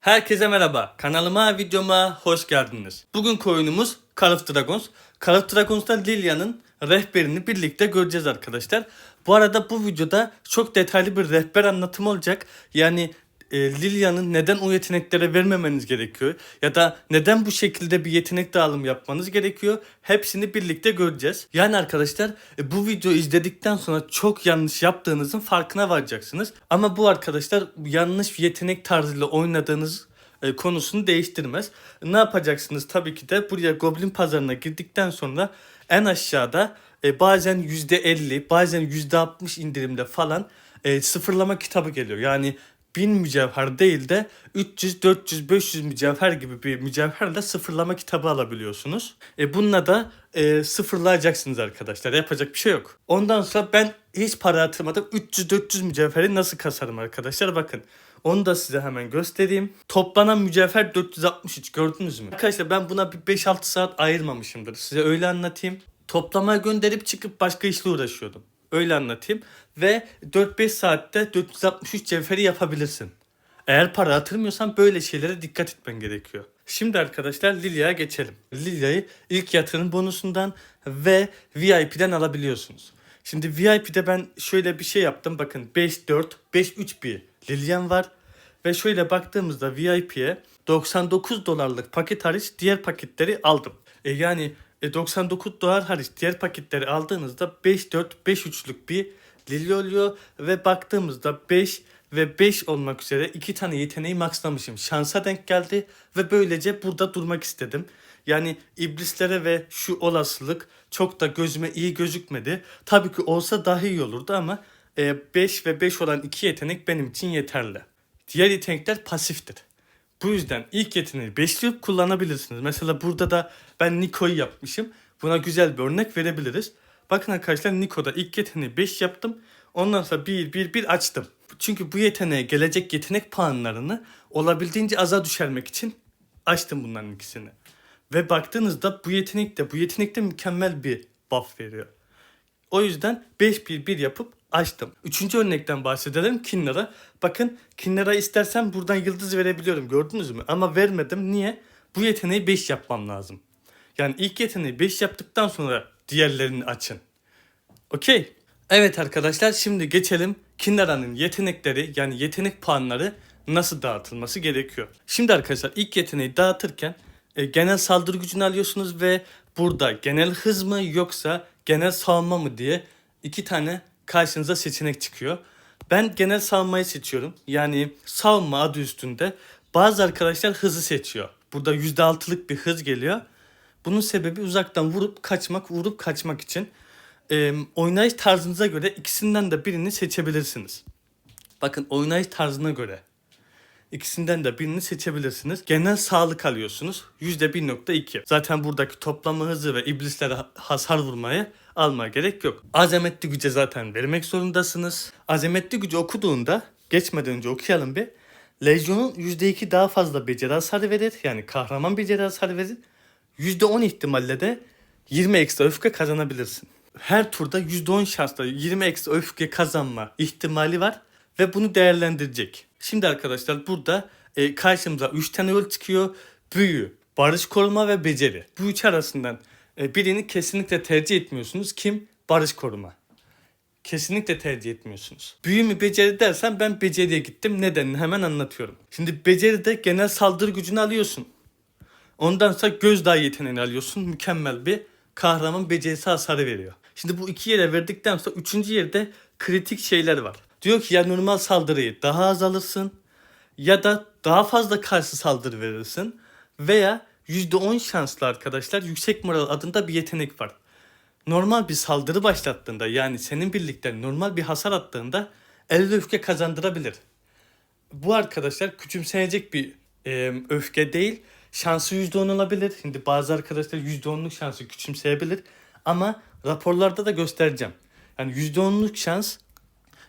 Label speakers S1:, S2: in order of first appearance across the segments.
S1: Herkese merhaba. Kanalıma, videoma hoş geldiniz. Bugün oyunumuz Call of Dragons. Call of Dragons'ta Lilia'nın rehberini birlikte göreceğiz arkadaşlar. Bu arada bu videoda çok detaylı bir rehber anlatımı olacak. Yani e, Lilia'nın neden o yeteneklere vermemeniz gerekiyor ya da neden bu şekilde bir yetenek dağılım yapmanız gerekiyor hepsini birlikte göreceğiz. Yani arkadaşlar e, bu videoyu izledikten sonra çok yanlış yaptığınızın farkına varacaksınız. Ama bu arkadaşlar yanlış yetenek tarzıyla oynadığınız e, konusunu değiştirmez. Ne yapacaksınız? Tabii ki de buraya Goblin pazarına girdikten sonra en aşağıda e, bazen %50 bazen %60 indirimde falan e, sıfırlama kitabı geliyor. Yani 1000 mücevher değil de 300, 400, 500 mücevher gibi bir mücevherle sıfırlama kitabı alabiliyorsunuz. E bununla da e, sıfırlayacaksınız arkadaşlar. Yapacak bir şey yok. Ondan sonra ben hiç para atırmadım. 300-400 mücevheri nasıl kasarım arkadaşlar? Bakın. Onu da size hemen göstereyim. Toplanan mücevher 463 gördünüz mü? Arkadaşlar ben buna bir 5-6 saat ayırmamışımdır. Size öyle anlatayım. Toplamaya gönderip çıkıp başka işle uğraşıyordum. Öyle anlatayım. Ve 4-5 saatte 463 cevheri yapabilirsin. Eğer para atırmıyorsan böyle şeylere dikkat etmen gerekiyor. Şimdi arkadaşlar Lilia'ya geçelim. Lilia'yı ilk yatırım bonusundan ve VIP'den alabiliyorsunuz. Şimdi VIP'de ben şöyle bir şey yaptım. Bakın 5-4, 5-3 bir Lilian var. Ve şöyle baktığımızda VIP'ye 99 dolarlık paket hariç diğer paketleri aldım. E yani 99 dolar hariç diğer paketleri aldığınızda 5-4, 5-3'lük bir Lili oluyor. Ve baktığımızda 5 ve 5 olmak üzere iki tane yeteneği maxlamışım. Şansa denk geldi ve böylece burada durmak istedim. Yani iblislere ve şu olasılık çok da gözüme iyi gözükmedi. Tabii ki olsa daha iyi olurdu ama 5 ve 5 olan iki yetenek benim için yeterli. Diğer yetenekler pasiftir. Bu yüzden ilk yeteneği beşleyip kullanabilirsiniz. Mesela burada da ben Niko'yu yapmışım. Buna güzel bir örnek verebiliriz. Bakın arkadaşlar Niko'da ilk yeteneği 5 yaptım. Ondan sonra 1 1 1 açtım. Çünkü bu yeteneğe gelecek yetenek puanlarını olabildiğince aza düşürmek için açtım bunların ikisini. Ve baktığınızda bu yetenek de bu yetenek de mükemmel bir buff veriyor. O yüzden 5-1-1 yapıp açtım. Üçüncü örnekten bahsedelim Kinner'a. Bakın Kinner'a istersen buradan yıldız verebiliyorum gördünüz mü? Ama vermedim. Niye? Bu yeteneği 5 yapmam lazım. Yani ilk yeteneği 5 yaptıktan sonra diğerlerini açın. Okey. Evet arkadaşlar şimdi geçelim Kinnera'nın yetenekleri yani yetenek puanları nasıl dağıtılması gerekiyor. Şimdi arkadaşlar ilk yeteneği dağıtırken e, genel saldırı gücünü alıyorsunuz ve burada genel hız mı yoksa genel savunma mı diye iki tane karşınıza seçenek çıkıyor. Ben genel savunmayı seçiyorum. Yani savunma adı üstünde. Bazı arkadaşlar hızı seçiyor. Burada %6'lık bir hız geliyor. Bunun sebebi uzaktan vurup kaçmak, vurup kaçmak için. Ee, oynayış tarzınıza göre ikisinden de birini seçebilirsiniz. Bakın oynayış tarzına göre İkisinden de birini seçebilirsiniz. Genel sağlık alıyorsunuz. %1.2. Zaten buradaki toplama hızı ve iblislere hasar vurmaya almaya gerek yok. Azametli güce zaten vermek zorundasınız. Azametli gücü okuduğunda geçmeden önce okuyalım bir. Lejyonun %2 daha fazla beceri hasarı verir. Yani kahraman beceri hasarı verir. %10 ihtimalle de 20 ekstra öfke kazanabilirsin. Her turda %10 şansla 20 ekstra öfke kazanma ihtimali var ve bunu değerlendirecek. Şimdi arkadaşlar burada e, karşımıza 3 tane yol çıkıyor. Büyü, barış koruma ve beceri. Bu üç arasından birini kesinlikle tercih etmiyorsunuz. Kim? Barış koruma. Kesinlikle tercih etmiyorsunuz. Büyü mü beceri dersen ben beceriye gittim. Nedenini hemen anlatıyorum. Şimdi beceride genel saldırı gücünü alıyorsun. Ondan sonra gözdağı yeteneğini alıyorsun. Mükemmel bir kahraman becerisi hasarı veriyor. Şimdi bu iki yere verdikten sonra üçüncü yerde kritik şeyler var. Diyor ki ya normal saldırıyı daha az alırsın ya da daha fazla karşı saldırı verirsin veya %10 şanslı arkadaşlar yüksek moral adında bir yetenek var. Normal bir saldırı başlattığında yani senin birlikte normal bir hasar attığında elde öfke kazandırabilir. Bu arkadaşlar küçümsenecek bir e, öfke değil. Şansı %10 olabilir. Şimdi bazı arkadaşlar %10'luk şansı küçümseyebilir. Ama raporlarda da göstereceğim. Yani %10'luk şans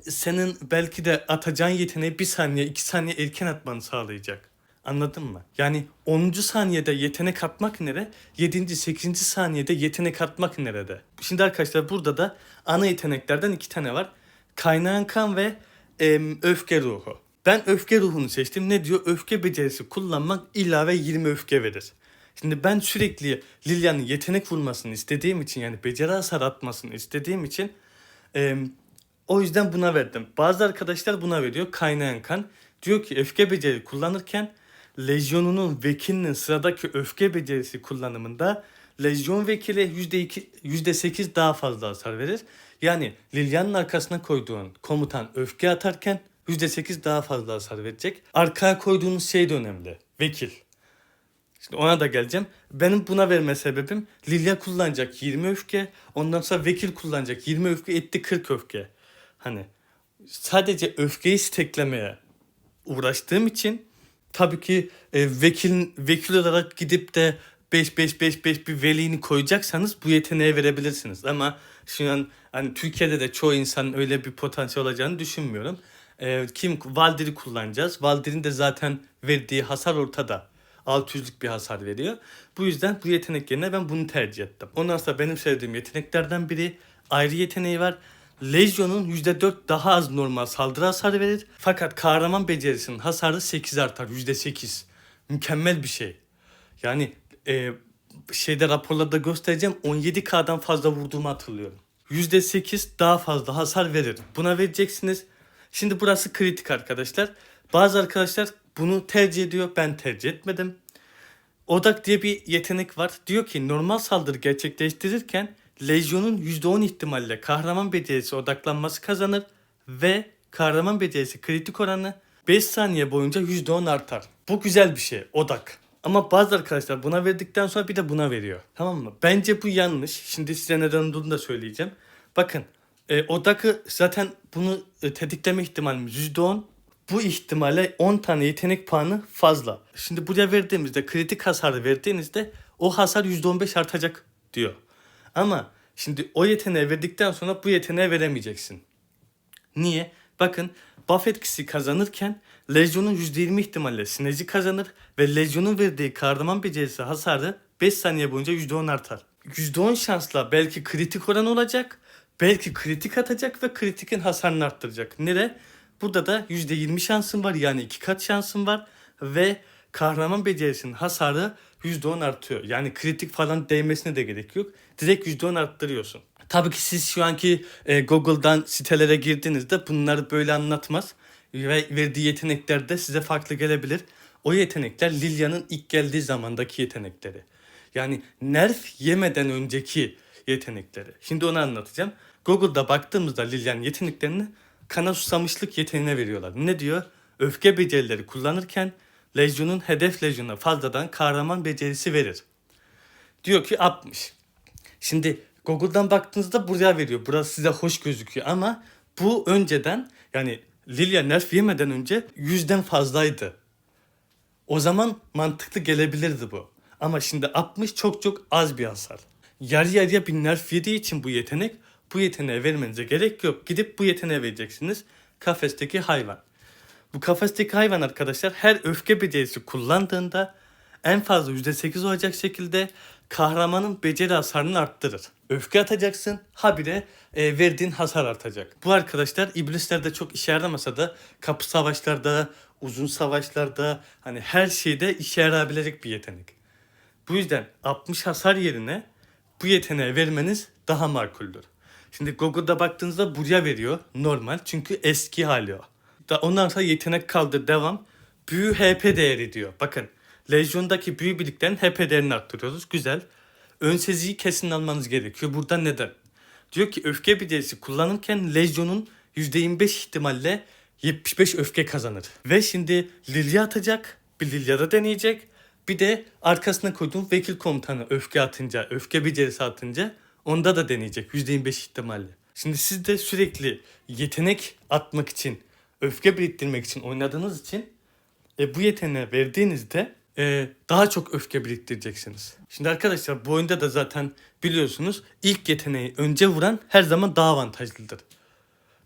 S1: senin belki de atacağın yeteneği bir saniye iki saniye erken atmanı sağlayacak. Anladın mı? Yani 10. saniyede yetenek atmak nere? 7. 8. saniyede yetenek atmak nerede? Şimdi arkadaşlar burada da ana yeteneklerden iki tane var. Kaynağın kan ve em, öfke ruhu. Ben öfke ruhunu seçtim. Ne diyor? Öfke becerisi kullanmak ilave 20 öfke verir. Şimdi ben sürekli Lilian'ın yetenek vurmasını istediğim için yani beceri hasar atmasını istediğim için e, o yüzden buna verdim. Bazı arkadaşlar buna veriyor. Kaynayan kan. Diyor ki öfke beceri kullanırken lejyonunun vekilinin sıradaki öfke becerisi kullanımında lejyon vekili %2, %8 daha fazla hasar verir. Yani Lilian'ın arkasına koyduğun komutan öfke atarken %8 daha fazla hasar verecek. Arkaya koyduğunuz şey de önemli. Vekil. Şimdi ona da geleceğim. Benim buna verme sebebim Lilia kullanacak 20 öfke. Ondan sonra vekil kullanacak 20 öfke etti 40 öfke. Hani sadece öfkeyi steklemeye uğraştığım için tabii ki e, vekil vekil olarak gidip de 5 5 5 5 bir velini koyacaksanız bu yeteneği verebilirsiniz. Ama şu an hani Türkiye'de de çoğu insanın öyle bir potansiyel olacağını düşünmüyorum. E, kim Valdir'i kullanacağız. Valdir'in de zaten verdiği hasar ortada. 600'lük bir hasar veriyor. Bu yüzden bu yetenek yerine ben bunu tercih ettim. Ondan sonra benim sevdiğim yeteneklerden biri ayrı yeteneği var. Legion'un %4 daha az normal saldırı hasarı verir. Fakat kahraman becerisinin hasarı 8 artar. %8. Mükemmel bir şey. Yani e, şeyde raporlarda göstereceğim 17K'dan fazla vurduğumu hatırlıyorum. %8 daha fazla hasar verir. Buna vereceksiniz. Şimdi burası kritik arkadaşlar. Bazı arkadaşlar bunu tercih ediyor. Ben tercih etmedim. Odak diye bir yetenek var. Diyor ki normal saldırı gerçekleştirirken Lejyon'un %10 ihtimalle kahraman becerisi odaklanması kazanır ve kahraman becerisi kritik oranı 5 saniye boyunca %10 artar. Bu güzel bir şey odak. Ama bazı arkadaşlar buna verdikten sonra bir de buna veriyor. Tamam mı? Bence bu yanlış. Şimdi size neden olduğunu da söyleyeceğim. Bakın e, odakı zaten bunu e, tetikleme ihtimalimiz %10. Bu ihtimale 10 tane yetenek puanı fazla. Şimdi buraya verdiğimizde kritik hasarı verdiğinizde o hasar %15 artacak diyor. Ama şimdi o yeteneği verdikten sonra bu yeteneği veremeyeceksin. Niye? Bakın buff etkisi kazanırken Legion'un %20 ihtimalle sinerji kazanır ve Legion'un verdiği kahraman becerisi hasarı 5 saniye boyunca %10 artar. %10 şansla belki kritik oran olacak, belki kritik atacak ve kritikin hasarını arttıracak. Nere? Burada da %20 şansın var yani iki kat şansın var ve kahraman becerisinin hasarı %10 artıyor. Yani kritik falan değmesine de gerek yok. Direkt %10 arttırıyorsun. Tabii ki siz şu anki e, Google'dan sitelere girdiğinizde bunları böyle anlatmaz. Ve verdiği yetenekler de size farklı gelebilir. O yetenekler Lilia'nın ilk geldiği zamandaki yetenekleri. Yani nerf yemeden önceki yetenekleri. Şimdi onu anlatacağım. Google'da baktığımızda Lilia'nın yeteneklerini kana susamışlık yeteneğine veriyorlar. Ne diyor? Öfke becerileri kullanırken Legion'un hedef Legion'a fazladan kahraman becerisi verir. Diyor ki 60. Şimdi Google'dan baktığınızda buraya veriyor. Burası size hoş gözüküyor ama bu önceden yani Lilia nerf yemeden önce yüzden fazlaydı. O zaman mantıklı gelebilirdi bu. Ama şimdi 60 çok çok az bir hasar. Yarı yarıya bir nerf yediği için bu yetenek bu yeteneğe vermenize gerek yok. Gidip bu yeteneğe vereceksiniz. Kafesteki hayvan. Bu kafesteki hayvan arkadaşlar her öfke becerisi kullandığında en fazla %8 olacak şekilde kahramanın beceri hasarını arttırır. Öfke atacaksın habire e, verdiğin hasar artacak. Bu arkadaşlar iblislerde çok işe yaramasa da kapı savaşlarda, uzun savaşlarda hani her şeyde işe yarayabilecek bir yetenek. Bu yüzden 60 hasar yerine bu yeteneği vermeniz daha makuldür. Şimdi Google'da baktığınızda buraya veriyor normal çünkü eski hali o. Da ondan sonra yetenek kaldı devam. Büyü HP değeri diyor. Bakın Legion'daki büyü birlikten HP değerini arttırıyoruz. Güzel. Ön kesin almanız gerekiyor. Burada neden? Diyor ki öfke becerisi kullanırken Legion'un %25 ihtimalle 75 öfke kazanır. Ve şimdi Lilia atacak. Bir Lilia'da deneyecek. Bir de arkasına koyduğum vekil komutanı öfke atınca, öfke becerisi atınca onda da deneyecek %25 ihtimalle. Şimdi siz de sürekli yetenek atmak için, öfke biriktirmek için oynadığınız için e, bu yeteneği verdiğinizde e, daha çok öfke biriktireceksiniz. Şimdi arkadaşlar bu oyunda da zaten biliyorsunuz ilk yeteneği önce vuran her zaman daha avantajlıdır.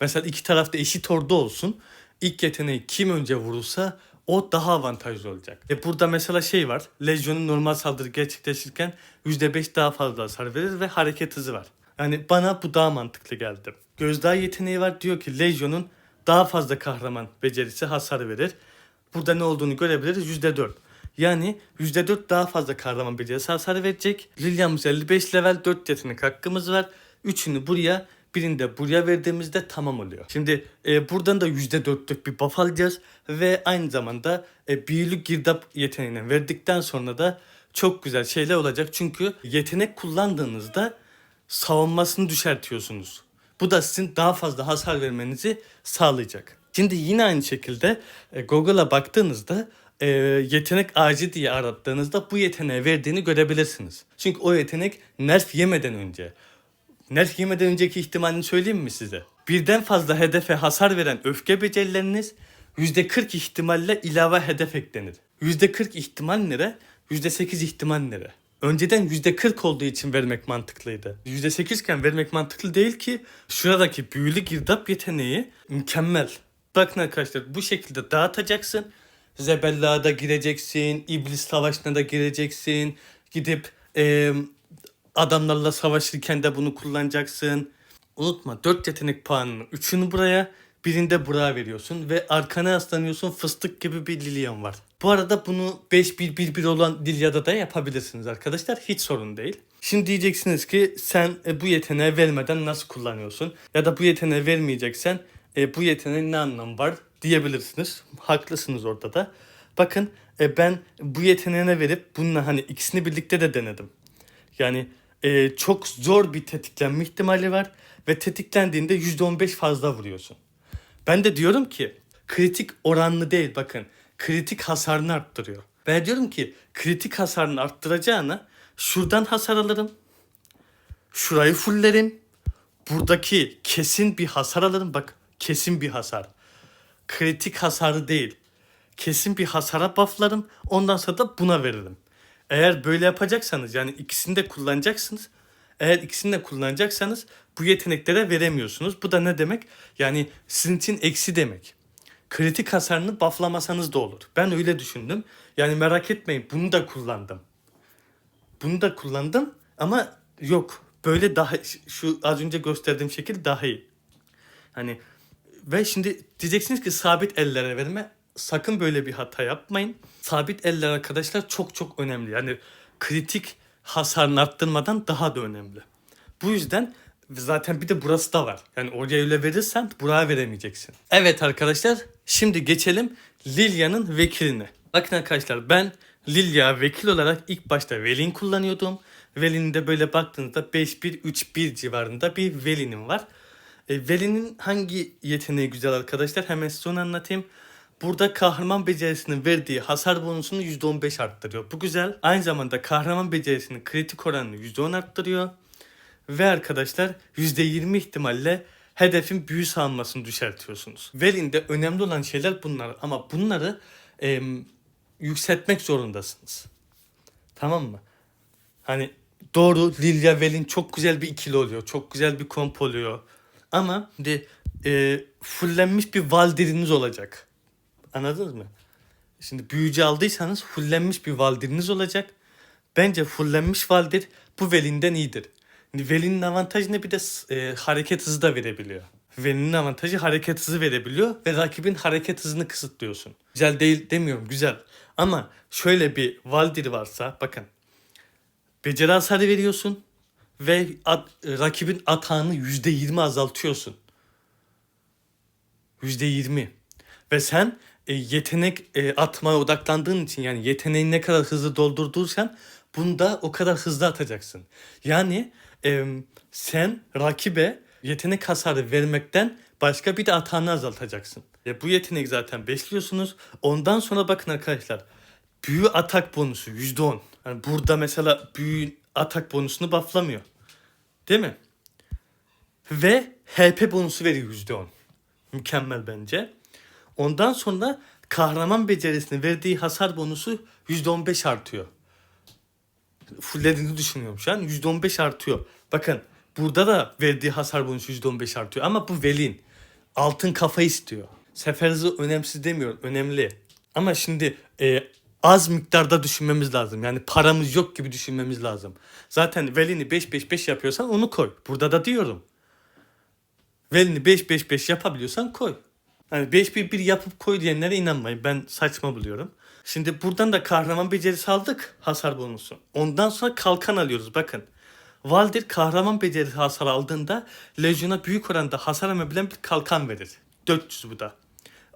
S1: Mesela iki tarafta eşit ordu olsun. İlk yeteneği kim önce vurursa o daha avantajlı olacak. E burada mesela şey var. Legion'un normal saldırı gerçekleşirken %5 daha fazla hasar verir ve hareket hızı var. Yani bana bu daha mantıklı geldi. Gözdağı yeteneği var. Diyor ki Legion'un daha fazla kahraman becerisi hasar verir. Burada ne olduğunu görebiliriz %4. Yani %4 daha fazla kahraman becerisi hasar verecek. Lilia'mız 55 level 4 yetenek hakkımız var. Üçünü buraya birini de buraya verdiğimizde tamam oluyor. Şimdi e, buradan da %4'lük bir buff alacağız. Ve aynı zamanda e, büyülü girdap yeteneğini verdikten sonra da çok güzel şeyler olacak. Çünkü yetenek kullandığınızda savunmasını düşertiyorsunuz. Bu da sizin daha fazla hasar vermenizi sağlayacak. Şimdi yine aynı şekilde e, Google'a baktığınızda e, yetenek ağacı diye arattığınızda bu yeteneği verdiğini görebilirsiniz. Çünkü o yetenek nerf yemeden önce. Nerf yemeden önceki ihtimalini söyleyeyim mi size? Birden fazla hedefe hasar veren öfke becerileriniz %40 ihtimalle ilave hedef eklenir. %40 ihtimal nere? %8 ihtimal nere? Önceden %40 olduğu için vermek mantıklıydı. %8 iken vermek mantıklı değil ki şuradaki büyülü girdap yeteneği mükemmel. Bakın arkadaşlar bu şekilde dağıtacaksın. Zebella'da gireceksin, iblis savaşına da gireceksin. Gidip eee, adamlarla savaşırken de bunu kullanacaksın. Unutma 4 yetenek puanını 3'ünü buraya birinde buraya veriyorsun ve arkana yaslanıyorsun fıstık gibi bir Lilian var. Bu arada bunu 5-1-1-1 olan Lilia'da da yapabilirsiniz arkadaşlar hiç sorun değil. Şimdi diyeceksiniz ki sen e, bu yeteneği vermeden nasıl kullanıyorsun? Ya da bu yeteneği vermeyeceksen e, bu yeteneğin ne anlamı var diyebilirsiniz. Haklısınız orada da. Bakın e, ben bu yeteneğine verip bununla hani ikisini birlikte de denedim. Yani çok zor bir tetiklenme ihtimali var ve tetiklendiğinde %15 fazla vuruyorsun. Ben de diyorum ki kritik oranlı değil bakın kritik hasarını arttırıyor. Ben diyorum ki kritik hasarını arttıracağına şuradan hasar alırım. Şurayı fullerim. Buradaki kesin bir hasar alırım. Bak kesin bir hasar. Kritik hasarı değil. Kesin bir hasara bufflarım. Ondan sonra da buna veririm. Eğer böyle yapacaksanız yani ikisini de kullanacaksınız. Eğer ikisini de kullanacaksanız bu yeteneklere veremiyorsunuz. Bu da ne demek? Yani sizin için eksi demek. Kritik hasarını bufflamasanız da olur. Ben öyle düşündüm. Yani merak etmeyin bunu da kullandım. Bunu da kullandım ama yok. Böyle daha şu az önce gösterdiğim şekil daha iyi. Hani ve şimdi diyeceksiniz ki sabit ellere verme. Sakın böyle bir hata yapmayın. Sabit eller arkadaşlar çok çok önemli. Yani kritik hasarını arttırmadan daha da önemli. Bu yüzden zaten bir de burası da var. Yani oraya öyle verirsen buraya veremeyeceksin. Evet arkadaşlar şimdi geçelim Lilia'nın vekiline. Bakın arkadaşlar ben Lilia vekil olarak ilk başta Velin kullanıyordum. Velin'in de böyle baktığınızda 5-1-3-1 civarında bir Velin'im var. E, Veli'nin hangi yeteneği güzel arkadaşlar? Hemen size onu anlatayım. Burada kahraman becerisinin verdiği hasar bonusunu %15 arttırıyor. Bu güzel. Aynı zamanda kahraman becerisinin kritik oranını %10 arttırıyor. Ve arkadaşlar %20 ihtimalle hedefin büyü sağlamasını düşertiyorsunuz. Velin'de önemli olan şeyler bunlar. Ama bunları em, yükseltmek zorundasınız. Tamam mı? Hani doğru Lilia Velin çok güzel bir ikili oluyor. Çok güzel bir komp oluyor. Ama de e, fullenmiş bir Valdiriniz olacak. Anladınız mı? Şimdi büyücü aldıysanız fullenmiş bir Valdiriniz olacak. Bence fullenmiş Valdir bu Velin'den iyidir. Şimdi Velin'in avantajı ne bir de e, hareket hızı da verebiliyor. Velin'in avantajı hareket hızı verebiliyor ve rakibin hareket hızını kısıtlıyorsun. Güzel değil demiyorum güzel. Ama şöyle bir Valdir varsa bakın beceri hasarı veriyorsun ve at, rakibin atağını %20 azaltıyorsun. %20. Ve sen e, yetenek e, atmaya odaklandığın için yani yeteneğini ne kadar hızlı doldurduysan bunu da o kadar hızlı atacaksın. Yani e, sen rakibe yetenek hasarı vermekten başka bir de atağını azaltacaksın. E, bu yetenek zaten besliyorsunuz. Ondan sonra bakın arkadaşlar büyü atak bonusu %10. Yani burada mesela büyü atak bonusunu bufflamıyor. Değil mi? Ve HP bonusu veriyor %10. Mükemmel bence. Ondan sonra kahraman becerisine verdiği hasar bonusu %15 artıyor. Fullediğini düşünüyorum şu an. %15 artıyor. Bakın burada da verdiği hasar bonusu %15 artıyor. Ama bu Velin altın kafa istiyor. Sefer hızı önemsiz demiyorum. Önemli. Ama şimdi e, az miktarda düşünmemiz lazım. Yani paramız yok gibi düşünmemiz lazım. Zaten Velin'i 5-5-5 yapıyorsan onu koy. Burada da diyorum. Velin'i 5-5-5 yapabiliyorsan koy. Hani 5-1-1 yapıp koy diyenlere inanmayın. Ben saçma buluyorum. Şimdi buradan da kahraman becerisi aldık. Hasar bonusu. Ondan sonra kalkan alıyoruz bakın. Valdir kahraman becerisi hasar aldığında Legion'a büyük oranda hasar emebilen bir kalkan verir. 400 bu da.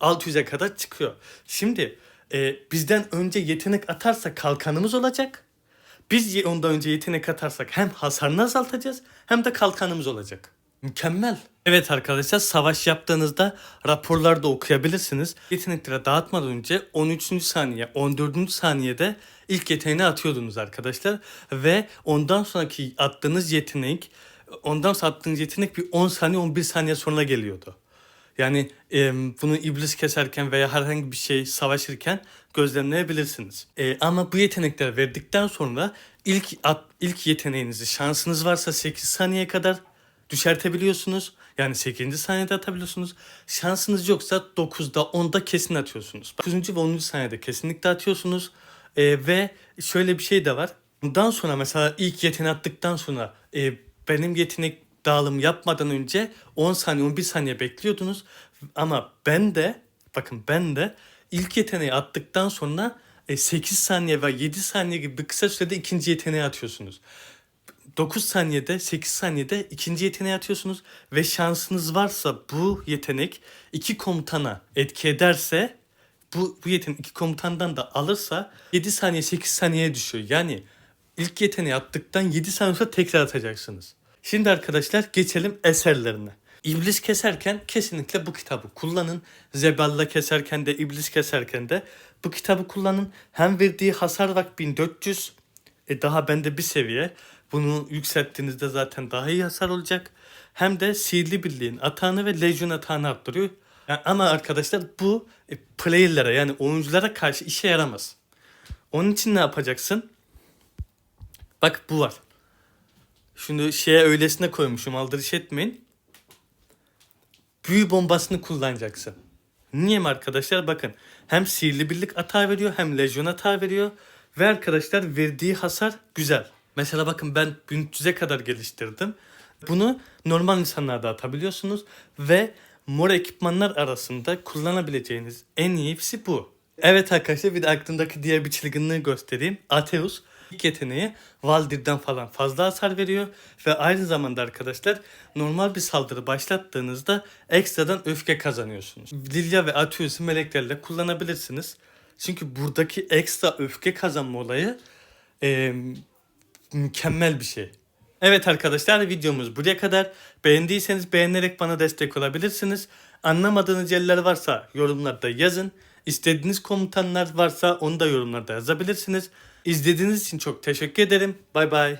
S1: 600'e kadar çıkıyor. Şimdi e, bizden önce yetenek atarsa kalkanımız olacak. Biz ondan önce yetenek atarsak hem hasarını azaltacağız hem de kalkanımız olacak. Mükemmel. Evet arkadaşlar savaş yaptığınızda raporlarda okuyabilirsiniz. Yeteneklere dağıtmadan önce 13. saniye 14. saniyede ilk yeteneğini atıyordunuz arkadaşlar. Ve ondan sonraki attığınız yetenek ondan sonra attığınız yetenek bir 10 saniye 11 saniye sonra geliyordu. Yani e, bunu iblis keserken veya herhangi bir şey savaşırken gözlemleyebilirsiniz. E, ama bu yetenekler verdikten sonra ilk at, ilk yeteneğinizi şansınız varsa 8 saniye kadar düşertebiliyorsunuz. Yani 8. saniyede atabiliyorsunuz. Şansınız yoksa 9'da 10'da kesin atıyorsunuz. 9. ve 10. saniyede kesinlikle atıyorsunuz. E, ve şöyle bir şey de var. Bundan sonra mesela ilk yeteneği attıktan sonra e, benim yetenek dağılım yapmadan önce 10 saniye 11 saniye bekliyordunuz. Ama ben de bakın ben de ilk yeteneği attıktan sonra e, 8 saniye ve 7 saniye gibi bir kısa sürede ikinci yeteneği atıyorsunuz. 9 saniyede 8 saniyede ikinci yeteneği atıyorsunuz ve şansınız varsa bu yetenek iki komutana etki ederse bu, bu yetenek iki komutandan da alırsa 7 saniye 8 saniyeye düşüyor. Yani ilk yeteneği attıktan 7 saniye sonra tekrar atacaksınız. Şimdi arkadaşlar geçelim eserlerine. İblis keserken kesinlikle bu kitabı kullanın. Zeballa keserken de iblis keserken de bu kitabı kullanın. Hem verdiği hasar bak 1400 e daha bende bir seviye. Bunu yükselttiğinizde zaten daha iyi hasar olacak. Hem de sihirli birliğin atağını ve lejyon atağını arttırıyor. Yani ama arkadaşlar bu e, player'lara yani oyunculara karşı işe yaramaz. Onun için ne yapacaksın? Bak bu var. Şunu şeye öylesine koymuşum aldırış etmeyin. Büyü bombasını kullanacaksın. Niye mi arkadaşlar? Bakın hem sihirli birlik hata veriyor hem lejyon hata veriyor. Ve arkadaşlar verdiği hasar güzel. Mesela bakın ben 1300'e kadar geliştirdim. Bunu normal insanlarda atabiliyorsunuz. Ve mor ekipmanlar arasında kullanabileceğiniz en iyisi bu. Evet arkadaşlar bir de aklımdaki diğer bir çılgınlığı göstereyim. Ateus ilk yeteneği Valdir'den falan fazla hasar veriyor. Ve aynı zamanda arkadaşlar normal bir saldırı başlattığınızda ekstradan öfke kazanıyorsunuz. Lilia ve Ateus'u meleklerle kullanabilirsiniz. Çünkü buradaki ekstra öfke kazanma olayı eee, mükemmel bir şey. Evet arkadaşlar videomuz buraya kadar. Beğendiyseniz beğenerek bana destek olabilirsiniz. Anlamadığınız yerler varsa yorumlarda yazın. İstediğiniz komutanlar varsa onu da yorumlarda yazabilirsiniz. İzlediğiniz için çok teşekkür ederim. Bay bay.